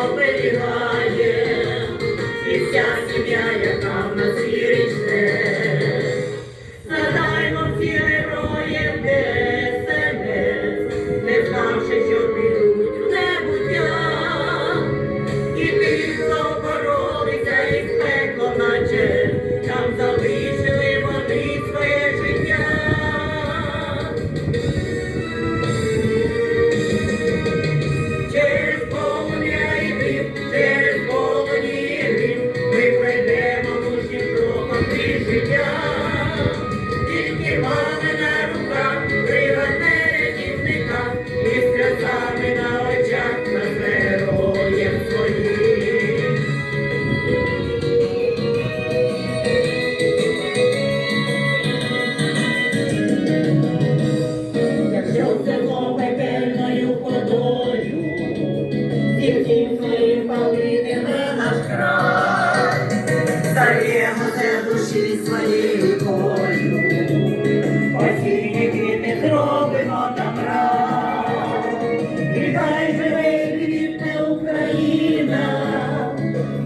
Lord, bring it. Тобою, осінні квіти зробимо раз. І хай живе Україна,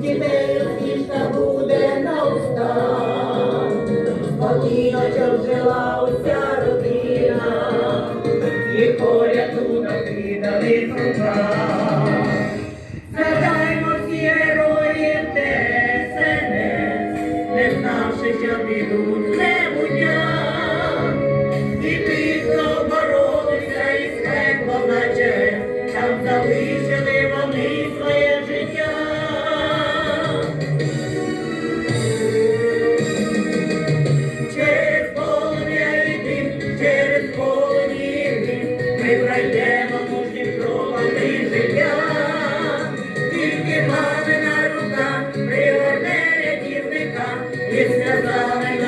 дітей усмішка буде на устах, спокійно, щоб жила родина, і порятунок кидали в руках. Amen.